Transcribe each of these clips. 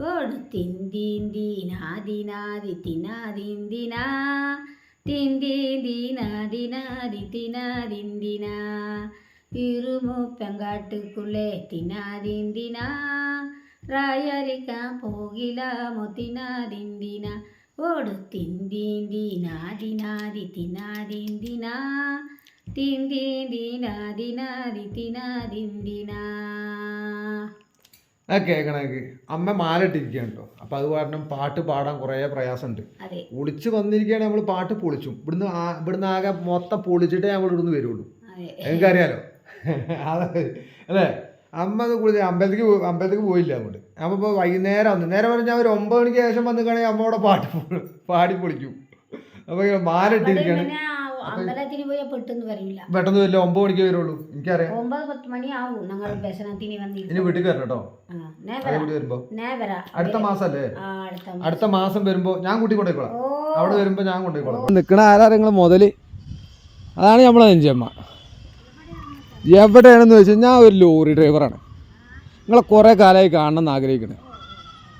ഓട് തിന്തിന്തിനാദിനാദി തിനാദിന്തിനാ തിന്തിന്തിനാദിനാദി തിനാദിന്തിനാ ഇരുമുപ്പങ്കാട്ടുക്കുള്ളേ തിനാദിന്തിനാ റായരിക്കാൻ പോകിലാമോ തിനാദിന്തിന ഓട് തിന്തിനാതിനാതി തിനാദിന്തിനാ തിന്തിനാതിനാതി തിനാദിന്തിനാ ആ കേൾക്കണമെങ്കിൽ അമ്മ മാലിട്ടിരിക്കുകയാണ് കേട്ടോ. അപ്പം അത് കാരണം പാട്ട് പാടാൻ കുറേ പ്രയാസമുണ്ട്. പൊളിച്ച് വന്നിരിക്കുകയാണെങ്കിൽ നമ്മൾ പാട്ട് പൊളിച്ചും. ഇവിടുന്ന് ഇവിടുന്ന് ആകെ മൊത്തം പൊളിച്ചിട്ടേ നമ്മൾ ഇവിടുന്ന് വരുള്ളൂ. എനിക്കറിയാലോ അതെ അല്ലേ? അമ്മ അത് കുളിച്ച് അമ്പലത്തേക്ക് അമ്പലത്തേക്ക് പോയില്ല അങ്ങോട്ട്. അമ്മ ഇപ്പോൾ വൈകുന്നേരം വന്നു. നേരം പറഞ്ഞാൽ ഒരു ഒമ്പത് മണിക്ക് ശേഷം വന്ന് അമ്മ അമ്മയോടെ പാട്ട് പാടി പൊളിക്കും. അപ്പോൾ മാലിട്ടിരിക്കുകയാണ് അമ്പലത്തിന് പോയാൽ പെട്ടെന്ന് വരില്ല പെട്ടെന്ന് വരില്ല. ഒമ്പത് മണിക്ക് വരുള്ളൂ. എനിക്കറിയാം. ഒമ്പത് പത്ത് മണി ആവും. ഞങ്ങൾ വ്യസനത്തിന് ഇനി വീട്ടിൽ വരണം കേട്ടോ. നേവര അടുത്ത മാസല്ലേ? ആ അടുത്ത അടുത്ത മാസം വരുമ്പോൾ ഞാൻ കൂട്ടി കൊണ്ടേക്കോളാം. അവിടെ വരുമ്പോൾ ഞാൻ കൊണ്ടേക്കോളാം. നിക്കണ ആരാരെങ്കിലും മുതൽ? അതാണ് നമ്മളെ നെഞ്ചമ്മ. എവിടെയാണെന്ന് വെച്ചാൽ ഞാൻ ഒരു ലോറി ഡ്രൈവറാണ് നിങ്ങളെ കുറേ കാലമായി കാണണം എന്ന് ആഗ്രഹിക്കണേ.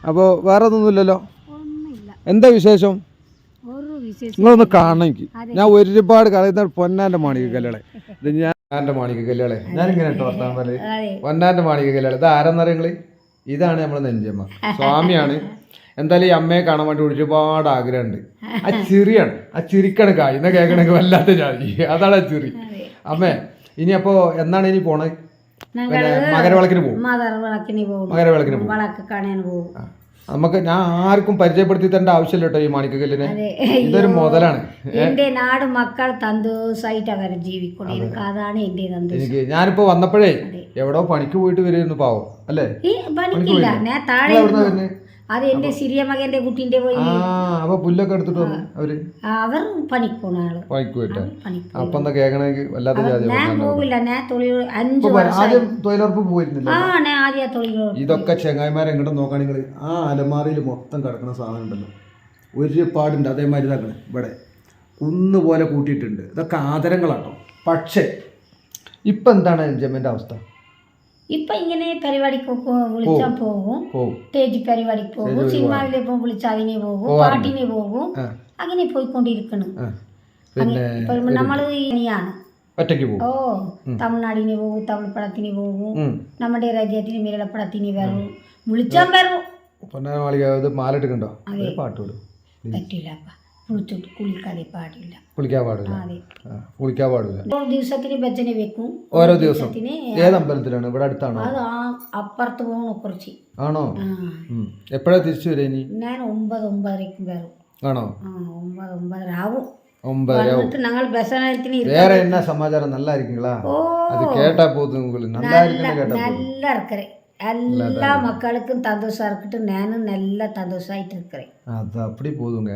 അപ്പോൾ വേറെ ഒന്നുമില്ലല്ലോ? ഒന്നുമില്ല. എന്താ വിശേഷം? നിങ്ങളൊന്ന് കാണണം എനിക്ക് ഞാൻ ഒരുപാട് കളയുന്ന പൊന്നാന്റെ മാണിക കല്യാളെ ഇത് ഞാൻ മാണിക കല്യാളെ ഞാനിങ്ങനെ പറയൽ. അതെ. മാണിക കല്യാണം. ഇത് ആരെന്നറിയങ്ങൾ ഇതാണ് നമ്മളെ നെഞ്ചമ്മ. സ്വാമിയാണ്. എന്തായാലും ഈ അമ്മയെ കാണാൻ വേണ്ടി ഒരുപാട് ആഗ്രഹമുണ്ട്. ആ ചിറിയാണ്. ആ ചിരിക്കണ കായ്. എന്നാ കേൾക്കണെങ്കിൽ വല്ലാത്ത ജാതി അതാണ് ആ ചിറി. അമ്മേ ഇനി അപ്പോ എന്നാണ് ഇനി പോണത് പിന്നെ മകരവിളക്കിന് പോകും. മദർ പോകും. മകരവിളക്കിന് പോകും. വിളക്ക് കാണാൻ പോകും. നമുക്ക് ഞാൻ ആർക്കും പരിചയപ്പെടുത്തി തരേണ്ട ആവശ്യമില്ല കേട്ടോ ഈ മാണിക്കകല്ലിനെ. ഇതൊരു മുതലാണ്. എന്റെ നാട് മക്കൾ തന്തോസായിട്ട് അവർ ജീവിക്കണം എനിക്ക് അതാണ് എന്റെ എനിക്ക് ഞാനിപ്പോ വന്നപ്പോഴേ. എവിടോ പണിക്ക് പോയിട്ട് വരുന്നു പാവം. അല്ലേ? പണിക്കില്ല. ഞാൻ താഴെ അത് എന്റെ സിറിയ മകന്റെ കുട്ടീന്റെ പോയി. അപ്പൊ പുല്ലൊക്കെ എടുത്തിട്ട് വന്നു അവർ? അവർ ആൾ. പണിക്ക് പോയിട്ട്? പണിക്ക് അപ്പൊ എന്താ കേൾക്കണമെങ്കിൽ വല്ലാത്ത ജാതി ഞാൻ പോകില്ല ഞാൻ തൊഴിൽ അഞ്ചു ഇപ്പൊ ആദ്യം തൊഴിലുറപ്പ് പോയിരുന്നില്ല ആ ഞാൻ ആദ്യ ഇതൊക്കെ ചെങ്ങായിമാരെ എങ്ങോട്ട് നോക്കുകയാണെങ്കിൽ ആ അലമാറയിൽ മൊത്തം കിടക്കുന്ന സാധനം ഉണ്ടല്ലോ. ഒരുപാടുണ്ട്. അതേമാതിരി ഇതാക്കണേ. ഇവിടെ കുന്ന് പോലെ കൂട്ടിയിട്ടുണ്ട്. ഇതൊക്കെ ആദരങ്ങളാട്ടോ. പക്ഷേ ഇപ്പം എന്താണ് ജമ്മിന്റെ അവസ്ഥ? ഇപ്പൊ ഇങ്ങനെ പരിപാടിക്കൊക്കെ വിളിച്ചാൽ പോകും. സ്റ്റേജ് പരിപാടിക്ക് പോകും. സിനിമയിലെ പോകും വിളിച്ചാൽ അതിനെ പോകും പാട്ടിനെ പോകും. അങ്ങനെ പോയിക്കൊണ്ടിരിക്കണം. ഇപ്പൊ നമ്മൾ ഇനിയാണ് ഒറ്റയ്ക്ക് പോവും ഓ തമിഴ്നാടിന് പോകും തമിഴ് പടത്തിന് പോകും. നമ്മുടെ രാജ്യത്തിന് മേലുള്ള പടത്തിന് വരും. വിളിച്ചാൽ വരും. മാലിട്ടുണ്ടോ പാട്ട് വിടും പറ്റില്ല അപ്പ. കുളിച്ചിട്ട് കുളിക്കാതെ പാടില്ല കുളിക്കാൻ പാടില്ല കുളിക്കാൻ പാടില്ല ഓരോ ദിവസത്തിന് ഭജന വെക്കും ഓരോ ദിവസത്തിന് ഏത് അമ്പലത്തിലാണ് ഇവിടെ അടുത്താണോ അത് ആ അപ്പുറത്ത് പോകണോ കുറച്ച് ആണോ എപ്പോഴാ തിരിച്ചു വരും ഇനി ഞാൻ ഒമ്പത് ഒമ്പതരയ്ക്കും വരും ആണോ ഒമ്പത് ഒമ്പതര ആവും வேற என்ன சமாச்சாரம் நல்லா இருக்கீங்களா அது கேட்டா போதும் உங்களுக்கு நல்லா இருக்குன்னு கேட்டா நல்லா இருக்கிறேன் எல்லா மக்களுக்கும் சந்தோஷம் இருக்கட்டும் நானும் நல்லா சந்தோஷமாயிட்டு இருக்கிறேன் அது அப்படி போதுங்க.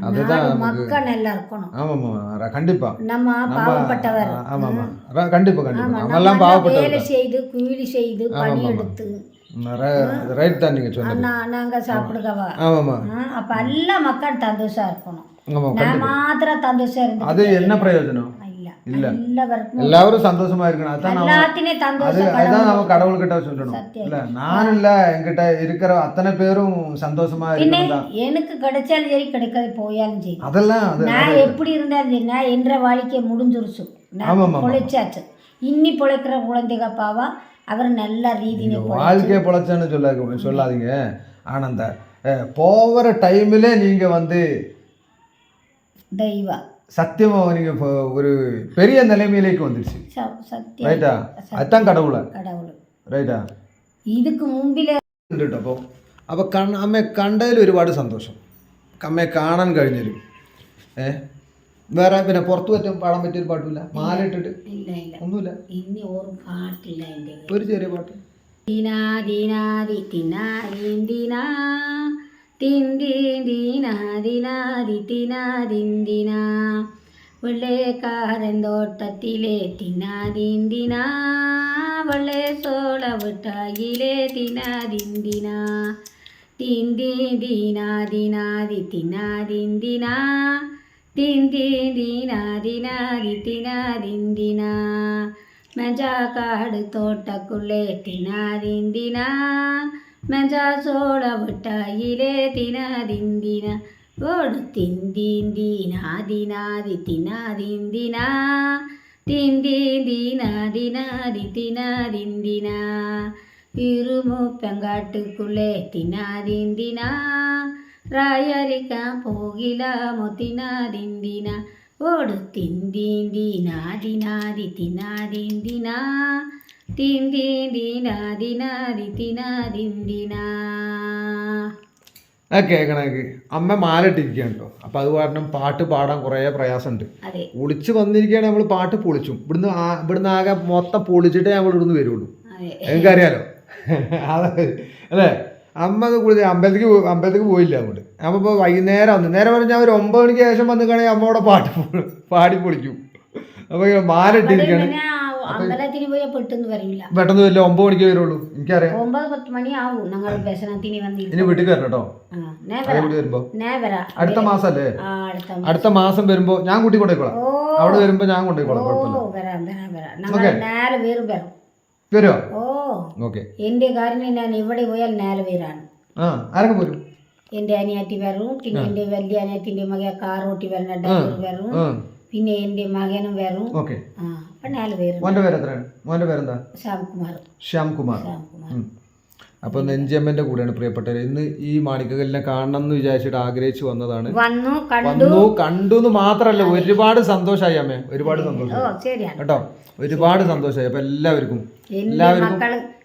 அதுதான் மக்கள் நல்லா இருக்கணும். ஆமாம்மா ர- கண்டிப்பா. நம்ம பாவப்பட்டவர். ஆ, ஆமாம்மா. ர- கண்டிப்பா கண்டிப்பா. ஆமா, நம்ம நம்ம எல்லாம் எல்லாம் பாவப்பட்டவர் வேலை செய்து கூலி செய்து பணி எடுத்து ரைட் தான் நீங்க சொன்னது. நா- நாங்க சாப்பிடுகவா ஆமாம்மா. ஆ, அப்ப எல்லா மக்கள் சந்தோஷம் இருக்கணும் நான் மாத்திரம் சந்தோஷம் இருந்து அது என்ன பிரயோஜனம்? இல்ல. எல்லாரும் சந்தோஷமா இருக்கணும். அதான் நம்ம அது அதான் நம்ம கடவுள்கிட்ட சொல்லணும். இல்ல நான் இல்ல என்கிட்ட இருக்கிற அத்தனை பேரும் சந்தோஷமா இருக்கணும் எனக்கு கிடைச்சாலும் சரி கிடைக்காது போயாலும் சரி. அதெல்லாம் அது நான் எப்படி இருந்தாலும் சரி நான் என்ற வாழ்க்கை முடிஞ்சிருச்சு. நான். பொழைச்சாச்சு. இன்னி பொழைக்கிற குழந்தைக பாவா அவர் நல்ல ரீதியில வாழ்க்கையை பொழைச்சேன்னு சொல்ல சொல்லாதீங்க. ஆனா அந்த அஹ், போகிற டைமில் நீங்க வந்து தெய்வா சத்தியமா நீங்க ஒரு பெரிய நிலைமையிலேக்கு வந்துடுச்சு ரைட்டா அதுதான் கடவுள ரைட்டா இதுக்கு മുമ്പിൽ കണ്ടിട്ടോ അപ്പോൾ അപ്പോൾ കണ്ണ അമ്മയെ ഒരുപാട് സന്തോഷം. അമ്മയെ കാണാൻ കഴിഞ്ഞതിൽ ഏ? വേറെ പിന്നെ പുറത്തു പറ്റും പാടാൻ പറ്റിയ ഒരു പാട്ടില്ല മാലിട്ടിട്ട് ഒന്നുമില്ല. ഇനി ഓർമ്മ പാട്ടില്ല ഒരു ചെറിയ പാട്ട്. ദിനാ ദിനാ ദിനാ ദിനാ. ദിനാദി തിനാദിന്ദിനാ വെള്ളേക്കാരൻ തോട്ടത്തിലെ തിനാദിന്ദിനാ വെള്ളേ സോള വിട്ടായിലെ തിനാദിന്ദിനാ തിന്തിന്തിനാദിനാദി തിനാദിന്ദിനാ തിന്തിന്തിനാദിനാദി തിനാദിന്ദിനാ മെജാക്കാട് തോട്ടക്കുള്ളേ തിനാദിന്തിനാ മെഞ്ചാസോള വിട്ടായിലെ തിനാദിന്തിന ഓട് തിന്തിന്തിനാദിനാദി തിനാദിന്തിന തിന്തിന്തിനാദിനാദി തിനാദിന്തിന ഇരുമുപ്പങ്കാട്ടുക്കുള്ളേ തിനാദിന്തിന റായരിക്കാൻ പോകിലാമോ തിനാദിന്തിന ഓട് തിന്തിന്തിനാദിനാദി തിന്തിന്തിനാദിനാദി തിനാദിന്തിന ആ കേൾക്കണേക്ക് അമ്മ മാലിട്ടിരിക്കുകയാണ് കേട്ടോ. അപ്പം അത് കാരണം പാട്ട് പാടാൻ കുറേ പ്രയാസമുണ്ട്. പൊളിച്ചു വന്നിരിക്കുകയാണ് നമ്മൾ പാട്ട് പൊളിച്ചും. ഇവിടുന്ന് ഇവിടുന്ന് ആകെ മൊത്തം പൊളിച്ചിട്ടേ നമ്മൾ ഇവിടുന്ന് വരുള്ളൂ. എനിക്കറിയാലോ അതെ. അല്ലേ? അമ്മ കുളിച്ച് അമ്പലത്തിക്ക് അമ്പലത്തിക്ക് പോയില്ല അങ്ങോട്ട്. അമ്മ ഇപ്പോൾ വൈകുന്നേരം വന്നു. നേരെ പറഞ്ഞാൽ ഒരു ഒമ്പത് മണിക്ക് ശേഷം വന്നിക്കുകയാണെങ്കിൽ അമ്മയോടെ പാട്ട് പൊ- പാടി പൊളിക്കും. അപ്പോൾ മാലിട്ടിരിക്കുകയാണ് അമ്പലത്തിന് പോയാൽ പെട്ടെന്ന് വരില്ല പെട്ടെന്ന് വരില്ല ഒമ്പത് മണിക്ക് വരുള്ളൂ. എനിക്കറിയാം. ഒമ്പത് പത്ത് മണി ആവും ഞങ്ങൾ ദർശനത്തിന് ഇനി വീട്ടിൽ വരണം കേട്ടോ. അടുത്ത മാസം ആ അടുത്ത മാസം. വരുമ്പോ ഞാൻ കൂട്ടി കൊണ്ടുപോയിക്കോളാം അവിടെ വരുമ്പോ ഞാൻ കൊണ്ടുപോയിക്കോളാം കുഴപ്പമില്ല. ഓ വരുമോ ഓക്കെ. എന്റെ കാര്യം ഞാൻ ഇവിടെ പോയാൽ നാല് പേരാണ്. ആരൊക്കെ പോരും എന്റെ അനിയത്തി വരും. പിന്നെ എന്റെ വലിയ അനിയാറ്റിന്റെ മകൻ കാറോട്ടി വരണ ഡ്രൈവർ വരും. പിന്നെ എന്റെ മകനും വേറും ഓക്കെ. അപ്പം നാല് പേരും. മോന്റെ പേര് എത്രയാണ് മോന്റെ പേരെന്താ? ശ്യാംകുമാർ. ശ്യാം കുമാർ ശ്യാംകുമാർ അപ്പൊ നെഞ്ചമ്മന്റെ കൂടെയാണ് പ്രിയപ്പെട്ടവർ. ഇന്ന് ഈ മാണിക്കകലിനെ കാണണം എന്ന് വിചാരിച്ചിട്ട് ആഗ്രഹിച്ചു വന്നതാണ്. വന്നു കണ്ടു. വന്നു കണ്ടു എന്ന് മാത്രല്ല ഒരുപാട് സന്തോഷമായി അമ്മേ. ഒരുപാട് സന്തോഷം. കേട്ടോ? ഒരുപാട് സന്തോഷമായി അപ്പൊ എല്ലാവർക്കും എല്ലാവർക്കും.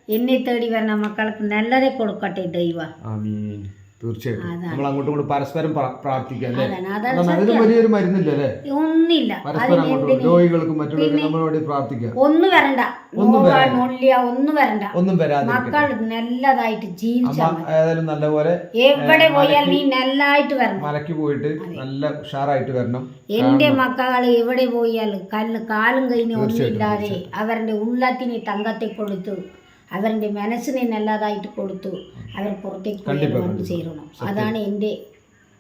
എന്നെ തേടി വരുന്ന മക്കൾക്ക് നല്ലതേ കൊടുക്കട്ടെ ദൈവ. ആമീൻ. തീർച്ചയായിട്ടും. നമ്മൾ അങ്ങോട്ടും ഇങ്ങോട്ടും പരസ്പരം പ്രാ- പ്രാർത്ഥിക്കാം അല്ലേ? വലിയൊരു മരുന്നില്ല അല്ലേ? ഒന്നില്ല പരസ്പരം അങ്ങോട്ടും രോഗികൾക്കും മറ്റുള്ളവർക്കും പ്രാർത്ഥിക്കാം. ഒന്നും വരണ്ട. ഒന്നും ഒന്നും വരണ്ട. ഒന്നും വരാതെ മക്കൾ നല്ലതായിട്ട് ജീവിച്ച അമ്മ ഏതായാലും നല്ലപോലെ എവിടെ പോയാൽ നീ നല്ലതായിട്ട് വരണം. മലക്ക് പോയിട്ട് നല്ല ഉഷാറായിട്ട് വരണം. എന്റെ മക്കൾ എവിടെ പോയാലും കല്ല് കാലും കഴിഞ്ഞ് ഒന്നില്ലാതെ അവരുടെ ഉള്ളത്തിന് തങ്കത്തെ കൊടുത്തു അവരുടെ മനസ്സിനെ നല്ലതായിട്ട് കൊടുത്തു അവർ പുറത്തേക്ക് പോയാൽ വന്ന് ചേരണം അതാണ് എൻ്റെ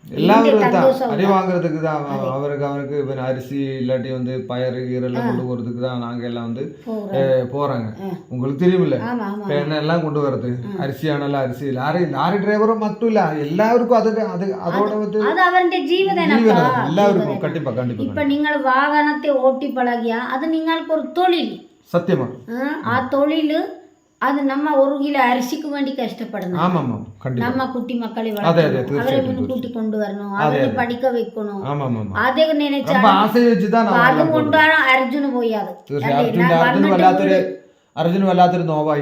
எல்லாரும் தான் அடி வாங்குறதுக்கு தான் அவ- அவருக்கு அவனுக்கு இப்போ அரிசி இல்லாட்டி வந்து பயறு ஈரெல்லாம் கொண்டு போகிறதுக்கு தான் நாங்கள் எல்லாம் வந்து போறோம். அஹ், போறாங்க உங்களுக்கு தெரியுமில்ல ஆமா ஆமா இப்போ என்ன எல்லாம் கொண்டு வரது அரிசி ஆனாலும் அரிசி லாரி லாரி டிரைவரும் மட்டும் இல்ல எல்லாருக்கும் அது அது அதோட வந்து അത് അവരുടെ ജീവതനപ്പാ ஜீவனம் எல்லாருக்கும் கண்டிப்பா கண்டிப்பா ഇപ്പൊ നിങ്ങൾ വാഹനത്തെ ഓട്ടി പഴകിയ അത് നിങ്ങൾക്ക് ഒരു തൊഴിൽ சத்தியமா ആ, ആ அது நம்ம ஒரு கிலோ அரிசிக்கு வேண்டி கஷ்டப்படணும் ஆமாம் நம்ம குட்டி மக்களை வளர்க்கணும் அவரை கூட்டி கொண்டு வரணும் அவரை படிக்க வைக்கணும் அதை நினைச்சா அது கொண்டாണ് അർജുന് പോയത് അർജുന് വല്ലാത്തൊരു നോവായി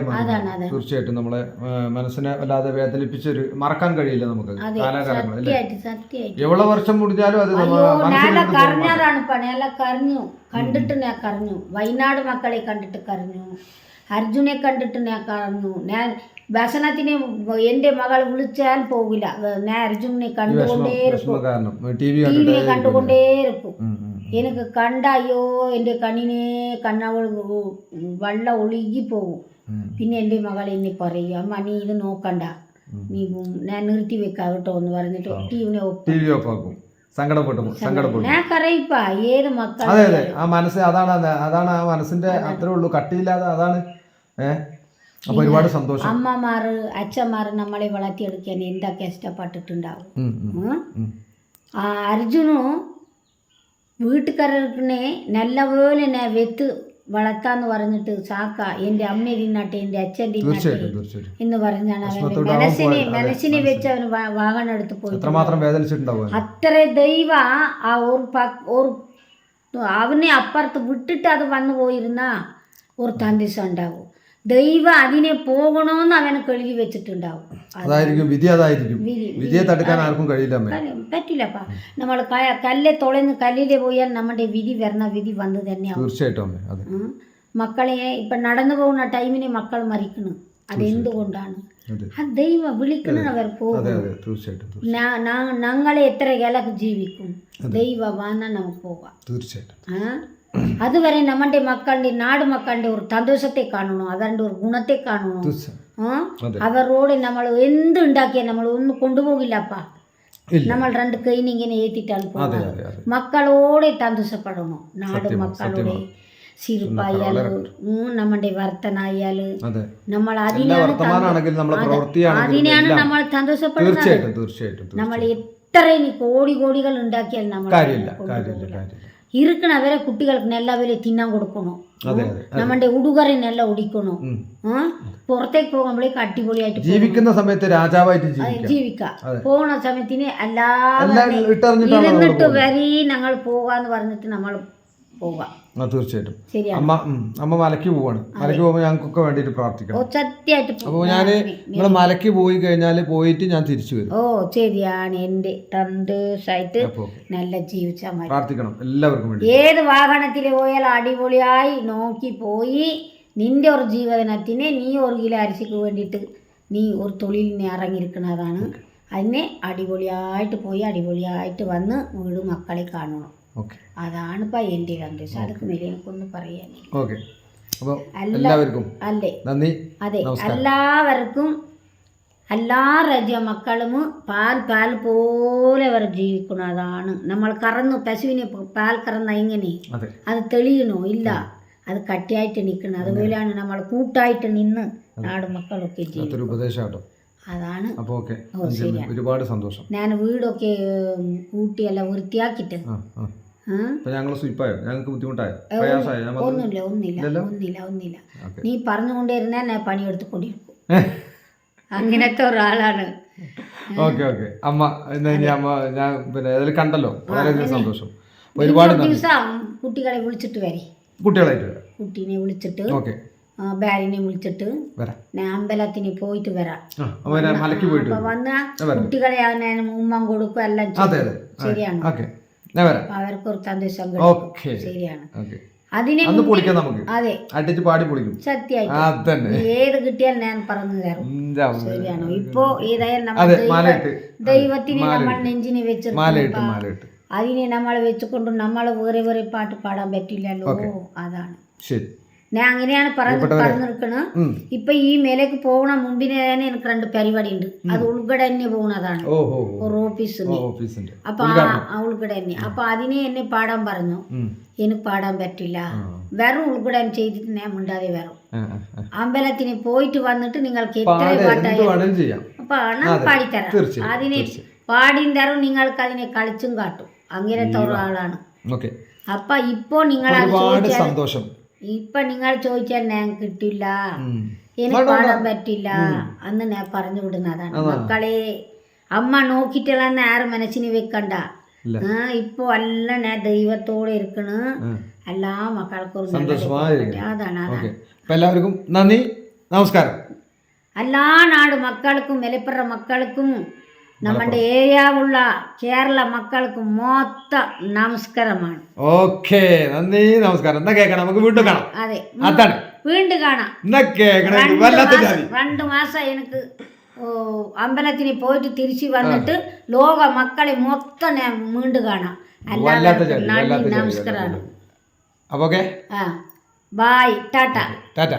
തീർച്ചയായിട്ടും നമ്മളെ മനസ്സിനെ വല്ലാതെ വേദനിപ്പിച്ചൊരു മറക്കാൻ കഴിയില്ല നമുക്ക് കാലാകാലങ്ങളിൽ എവിടെ വർഷം മുടിഞ്ഞാലും അത് കറിഞ്ഞാറാണ് പണി അല്ല കറിഞ്ഞു കണ്ടിട്ട് ഞാൻ കറിഞ്ഞു വയനാട് മക്കളെ കണ്ടിട്ട് കറിഞ്ഞു അർജുനെ കണ്ടിട്ട് ഞാൻ കാണുന്നു ഞാൻ ഭക്ഷണത്തിന് എന്റെ മകൾ വിളിച്ചാൽ പോകില്ല ഞാൻ അർജുനെ കണ്ടുകൊണ്ടേ ടി വി ടി കണ്ടുകൊണ്ടേ ഇരിക്കും. ഉം, ഉം. എനിക്ക് കണ്ട അയ്യോ എന്റെ കണ്ണിനെ കണ്ണവൾ വെള്ളം ഒഴുകി പോകും. പിന്നെ എന്റെ മകൾ എന്നെ പറയും അമ്മ നീ ഇത് നോക്കണ്ട. നീ ഞാൻ നിർത്തി വെക്കാം കേട്ടോ എന്ന് പറഞ്ഞിട്ട് ടി വിനെ വി സങ്കടപ്പെട്ടു സങ്കടപ്പെടും ഞാൻ കരയിപ്പാ. ഏത് മക്കൾ അതെ അതെ. ആ മനസ്സ് അതാണ് അതാണ് ആ മനസ്സിന്റെ അത്രേ ഉള്ളൂ. കട്ടിയില്ലാതെ അതാണ് അപ്പൊ ഒരുപാട് സന്തോഷം. അമ്മമാര് അച്ഛന്മാര് നമ്മളെ വളർത്തിയെടുക്കാൻ എന്തൊക്കെ ഇഷ്ടപ്പെട്ടിട്ടുണ്ടാവും അർജുനു വീട്ടുകാരനെ നല്ലപോലെ ഞാൻ വെത്ത് വളർത്താന്ന് പറഞ്ഞിട്ട് സാക്ക എന്റെ അമ്മ തിന്നട്ടെ എന്റെ അച്ഛൻ തിന്നട്ടെ തീർച്ചയായിട്ടും തീർച്ചയായും എന്ന് പറഞ്ഞാണ് അവന്റെ അവൻ മനസ്സിനെ. മനസ്സിനെ വെച്ച് അവന് വാ- വാഹനം എടുത്ത് പോയി അത്ര ദൈവ ആ ഒരു ഒരു അവനെ അപ്പുറത്ത് വിട്ടിട്ട് അത് വന്നു പോയിരുന്ന ഒരു തന്തിസം ഉണ്ടാവും. ദൈവം അതിനെ പോകണമെന്ന് അവനെ കഴുകി വെച്ചിട്ടുണ്ടാവും. അതായിരിക്കും വിധി അതായിരിക്കും. വിധി വിധിയെ തടുക്കാൻ ആർക്കും കഴിയില്ല പറ്റില്ലപ്പാ. നമ്മൾ കല്ലെ തുളന്ന് കല്ലിലെ പോയാൽ നമ്മുടെ വിധി വരണ വിധി വന്ന് തന്നെയാണ് തീർച്ചയായിട്ടും. മക്കളെ ഇപ്പൊ നടന്നു പോകുന്ന ടൈമിന് മക്കൾ മരിക്കണം. അതെന്തുകൊണ്ടാണ്? അതെ. ആ ദൈവം വിളിക്കണം അവർ പോകും. ഞങ്ങളെ എത്ര ഇലക്ക് ജീവിക്കും? ദൈവ വന്നാൽ നമുക്ക് പോകാം. തീർച്ചയായിട്ടും. അതുവരെ നമ്മുടെ മക്കളുടെ നാട് മക്കളുടെ ഒരു സന്തോഷത്തെ കാണണോ? അവരുടെ ഒരു ഗുണത്തെ കാണണോ? അവരോട് നമ്മൾ എന്തുണ്ടാക്കിയാൽ നമ്മൾ ഒന്നും കൊണ്ടുപോകില്ലപ്പാ നമ്മൾ രണ്ട് കൈന് ഇങ്ങനെ ഏത്തിട്ടാണ് പോകുന്നത് മക്കളോടെ സന്തോഷപ്പെടണോ? നാട് മക്കളുടെ സിരിപ്പായാൽ നമ്മുടെ വർത്തനായാൽ നമ്മൾ അതിനാണ് അതിനാണ് നമ്മൾ സന്തോഷപ്പെടുന്നത്. നമ്മൾ എത്ര കോടി കോടികൾ ഉണ്ടാക്കിയാൽ നമ്മൾ കാര്യമില്ല കാര്യമില്ല. ഇരിക്കണവരെ കുട്ടികൾക്ക് നെല്ലവരെ തിന്നാൻ കൊടുക്കണോ? നമ്മുടെ ഉടുകറി ഉടിക്കണം ഒടിക്കണോ? പുറത്തേക്ക് പോകുമ്പോഴേക്ക് അടിപൊളിയായിട്ട് ജീവിക്കുന്ന സമയത്ത് രാജാവായിട്ട് ജീവിക്കാം. പോണ സമയത്തിന് എല്ലാവരും എല്ലാം ഇരുന്നിട്ട് വരെ ഞങ്ങൾ പോകാന്ന് പറഞ്ഞിട്ട് നമ്മൾ ആ തീർച്ചയായിട്ടും. ശരിയാണ്. അമ്മ ഉം, അമ്മ മലയ്ക്ക് പോവാണ്. മലയ്ക്ക് പോകുമ്പോൾ ഞങ്ങൾക്കൊക്കെ വേണ്ടിയിട്ട് പ്രാർത്ഥിക്കണം. സത്യമായിട്ട് അപ്പോൾ ഞാൻ നിങ്ങൾ മലയ്ക്ക് പോയി കഴിഞ്ഞാൽ പോയിട്ട് ഞാൻ തിരിച്ചു വരും. ഓ ശരിയാണ്. എന്റെ സന്തോഷമായിട്ട് അപ്പോൾ നല്ല ജീവിച്ചാൽ മതി. പ്രാർത്ഥിക്കണം. എല്ലാവർക്കും വേണ്ടി ഏത് വാഹനത്തിൽ പോയാൽ അടിപൊളിയായി നോക്കി പോയി. നിന്റെ ഒരു ജീവനത്തിന് നീ ഒരു കിലോ അരിശിക്ക് വേണ്ടിയിട്ട് നീ ഒരു തൊഴിലിനെ ഇറങ്ങിയിരിക്കുന്നതാണ് അതിനെ അടിപൊളിയായിട്ട് പോയി അടിപൊളിയായിട്ട് വന്ന് വീട് മക്കളെ കാണണം. ഓക്കെ അതാണ് ഇപ്പം എന്റെ സന്തോഷം അതൊക്കെ മേലെ എനിക്കൊന്നും പറയാൻ. ഓക്കെ അപ്പോൾ എല്ലാവർക്കും അല്ലേ? നന്ദി. അതെ എല്ലാവർക്കും എല്ലാ രജ മക്കളും പാൽ പാൽ പോലെ അവർ ജീവിക്കണം. അതാണ്. നമ്മൾ കറന്നു പശുവിനെ പാൽ കറന്ന എങ്ങനെ അതെ. തെളിയണോ? ഇല്ല. അത്. കട്ടിയായിട്ട് നിൽക്കണം. അതുപോലെയാണ് നമ്മൾ കൂട്ടായിട്ട് നിന്ന് നാട് മക്കളൊക്കെ ജീവിക്കും. അതാണ്. ഒരുപാട് സന്തോഷം. ഞാൻ വീടൊക്കെ കൂട്ടിയെല്ലാം വൃത്തിയാക്കിയിട്ട് അപ്പോൾ ഞങ്ങൾ സ്വിപ്പായോ ഞങ്ങൾക്ക് ബുദ്ധിമുട്ടായോ? പ്രയാസമായോ? ഒന്നുമില്ല ഒന്നില്ല ഒന്നില്ല ഒന്നില്ല നീ പറഞ്ഞുകൊണ്ടിരുന്നാൽ ഞാൻ പണിയെടുത്തുകൊണ്ടിരിക്കും അങ്ങനത്തെ ഒരാളാണ്. Okay okay. അമ്മ എന്നാ ഇനി അമ്മ ഞാൻ പിന്നെ അതിൽ കണ്ടല്ലോ. വളരെയധികം സന്തോഷം. ഒരുപാട് ദിവസം കുട്ടികളെ വിളിച്ചിട്ട് വരെ. കുട്ടികളായിട്ട് കുട്ടീനെ വിളിച്ചിട്ട് ഓക്കെ. ബാരിനെ വിളിച്ചിട്ട് ഞാൻ അമ്പലത്തിന് പോയിട്ട് വരാം. പോയിട്ട് അപ്പൊ. വന്ന കുട്ടികളെ ഉമ്മം കൊടുക്കും എല്ലാം ശരിയാണ്. സന്ദേശം കിട്ടും ശരിയാണ്. അതിനെ അതെ. അടിച്ച് പാടി പൊളിക്കും. സത്യമായിട്ട്. ഏത് കിട്ടിയാൽ ഞാൻ പറഞ്ഞു തരും. ശരിയാണോ. ഇപ്പോ ഏതായാലും നമ്മൾ ദൈവത്തിനെ നമ്മൾ നെഞ്ചിനെ വെച്ചിട്ട് അതിനെ നമ്മൾ വെച്ചുകൊണ്ട് നമ്മൾ വേറെ വേറെ പാട്ട് പാടാൻ പറ്റില്ലല്ലോ. അതാണ്. ശരി. ഞാൻ അങ്ങനെയാണ് പറഞ്ഞു പറഞ്ഞു ഉം. ഇപ്പൊ ഈ മേലേക്ക് പോകണ മുമ്പിന് തന്നെ എനിക്ക് രണ്ട് പരിപാടി ഉണ്ട് അത് ഉൾക്കട തന്നെ പോകുന്നതാണ് ഒരു ഓഫീസിന്. അപ്പൊ ആ ഉൾക്കട തന്നെ. അപ്പൊ അതിനെ എന്നെ പാടാൻ പറഞ്ഞു. എനിക്ക് പാടാൻ പറ്റില്ല. വെറും ഉൾക്കടൻ ചെയ്തിട്ട് ഞാൻ മിണ്ടാതെ വരും ആ. അമ്പലത്തിന് പോയിട്ട് വന്നിട്ട് നിങ്ങൾക്ക് എത്ര പാട്ടായി അപ്പൊ പാടാൻ പാടിത്തരാം. അതിനെ പാടിയും തരും നിങ്ങൾക്ക് അതിനെ കളിച്ചും കാട്ടും. അങ്ങനത്തെ ഒരാളാണ്. അപ്പൊ ഇപ്പോ നിങ്ങൾ സന്തോഷം. ഇപ്പൊ നിങ്ങൾ ചോദിച്ചാൽ ഞാൻ കിട്ടില്ല. എനിക്ക് പാടാൻ പറ്റില്ല. അന്ന് ഞാൻ പറഞ്ഞു വിടുന്നതാണ് മക്കളെ അമ്മ നോക്കിട്ടുള്ള ആരും മനസ്സിന് വെക്കണ്ട. ഇപ്പൊ അല്ല ഞാൻ ദൈവത്തോടെ ഇരിക്കണ്. എല്ലാ മക്കൾക്കും. അതാണ് അതാണ്. എല്ലാവർക്കും നന്ദി. നമസ്കാരം. എല്ലാ നാട് മക്കൾക്കും വെലപ്പുറ മക്കൾക്കും നമ്മുടെ ഏരിയാവുള്ള കേരള മക്കൾക്ക് മൊത്തം നമസ്കാരമാണ്. ഓക്കെ നന്ദി നമസ്കാരം. എന്നാ കേൾക്കണം? നമുക്ക് വീണ്ടും കാണാം. അതെ അതാണ്. വീണ്ടും കാണാം. എന്നാ കേൾക്കണം? രണ്ട് മാസം രണ്ട് മാസം എനിക്ക് അമ്പലത്തിന് പോയിട്ട് തിരിച്ചു വന്നിട്ട് ലോക മക്കളെ മൊത്തം ഞാൻ വീണ്ടും കാണാം. അല്ലാതെ നമസ്കാരമാണ് ഓക്കെ? ആ ബായ് ടാറ്റ. ടാറ്റ.